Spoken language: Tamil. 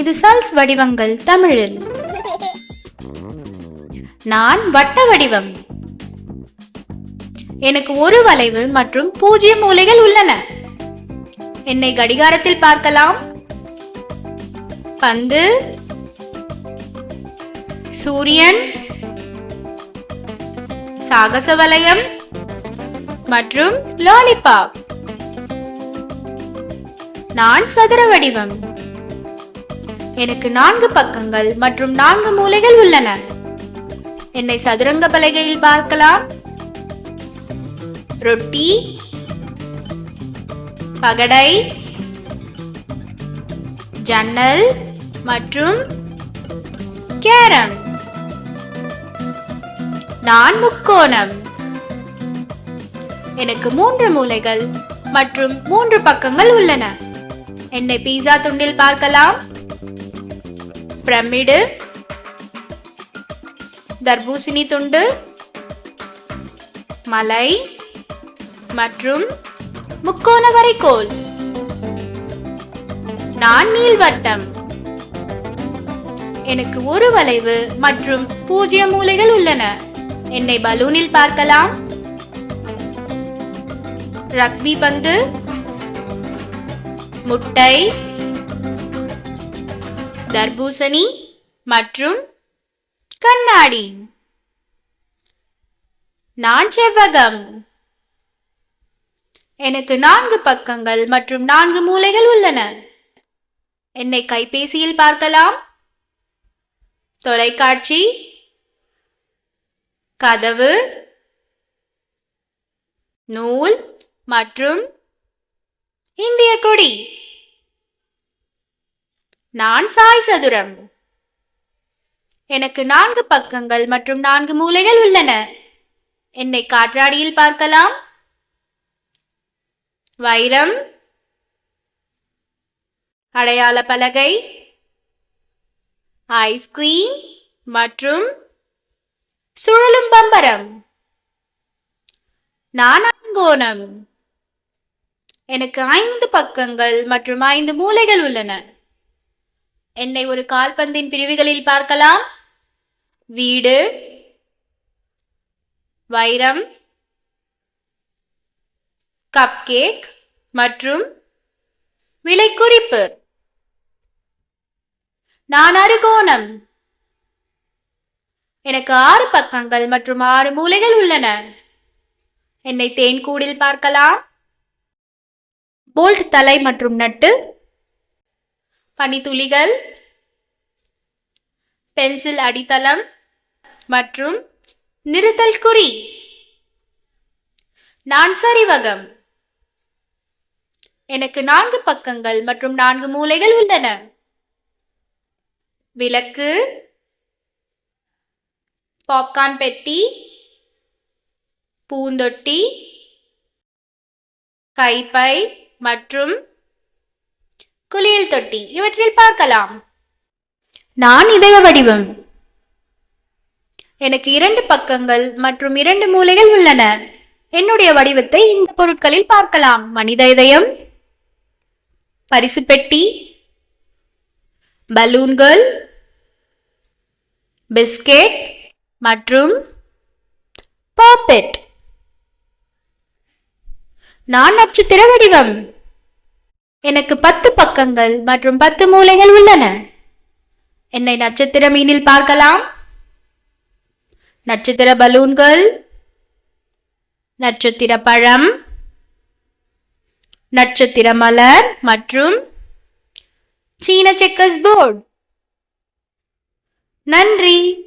இது சால்ஸ் வடிவங்கள் தமிழில். நான் வட்ட வடிவம். எனக்கு ஒரு வளைவு மற்றும் பூஜ்ஜியம் மூலைகள் உள்ளன. என்னை கடிகாரத்தில் பார்க்கலாம். பந்து. சூரியன். சாகச வலயம் மற்றும் லாலிபாப் நான் சதுர வடிவம். எனக்கு நான்கு பக்கங்கள் மற்றும் நான்கு மூலைகள் உள்ளன. என்னை சதுரங்க பலகையில் பார்க்கலாம். ரொட்டி பகடை ஜன்னல் மற்றும் கேரம். நான் முக்கோணம். எனக்கு மூன்று மூலைகள் மற்றும் மூன்று பக்கங்கள் உள்ளன. என்னை பீஸா துண்டில் பார்க்கலாம். பிரமிடு. தர்பூசணி துண்டு. மலை. மற்றும் முக்கோண வரைகோல் நான் நீள்வட்டம் எனக்கு ஒரு வளைவு மற்றும் பூஜ்ஜியம் மூலைகள் உள்ளன. என்னை பலூனில் பார்க்கலாம். ரக்பி பந்து. முட்டை. தர்பூசணி மற்றும் கண்ணாடி. நான் செவ்வகம். எனக்கு நான்கு பக்கங்கள் மற்றும் நான்கு மூலைகள் உள்ளன. என்னை கைபேசியில் பார்க்கலாம். தொலைக்காட்சி. கதவு. நூல் மற்றும் இந்திய கொடி. நான் சாய் சதுரம். எனக்கு நான்கு பக்கங்கள் மற்றும் நான்கு மூலைகள் உள்ளன. என்னை காற்றாடியில் பார்க்கலாம். வைரம். அடையாள பலகை. ஐஸ்கிரீம் மற்றும் சுழலும் பம்பரம். நான் ஐங்கோணம் எனக்கு ஐந்து பக்கங்கள் மற்றும் ஐந்து மூலைகள் உள்ளன. என்னை ஒரு கால்பந்தின் பிரிவுகளில் பார்க்கலாம். வீடு. வைரம். கப்கேக் மற்றும் விலை குறிப்பு நான் அறுகோணம் எனக்கு ஆறு பக்கங்கள் மற்றும் ஆறு மூலைகள் உள்ளன. என்னை தேன்கூடில் பார்க்கலாம். போல்ட் தலை மற்றும் நட்டு பனித்துளிகள் பென்சில் அடித்தளம் மற்றும் நிறுத்தல் குறி. நான் சரிவகம் எனக்கு நான்கு பக்கங்கள் மற்றும் நான்கு மூலைகள் உள்ளன. விளக்கு பாப்கார்ன் பெட்டி பூந்தொட்டி கைப்பை மற்றும் குளியல் தொட்டி. இவற்றில் பார்க்கலாம். நான் இதய வடிவம். எனக்கு இரண்டு பக்கங்கள் மற்றும் இரண்டு மூலைகள் உள்ளன. என்னுடைய வடிவத்தை இந்த பொருட்களில் பார்க்கலாம். மனித இதயம் பரிசு பெட்டி பலூன்கள் பிஸ்கெட் மற்றும் பாப்பெட். நான் நட்சத்திர வடிவம். எனக்கு பத்து பக்கங்கள் மற்றும் பத்து மூலைகள் உள்ளன. என்னை நட்சத்திர மீனில் பார்க்கலாம். நட்சத்திர பலூன்கள். நட்சத்திர பழம். நட்சத்திர மலர் மற்றும் சீன செக்கர்ஸ் போர்டு. நன்றி.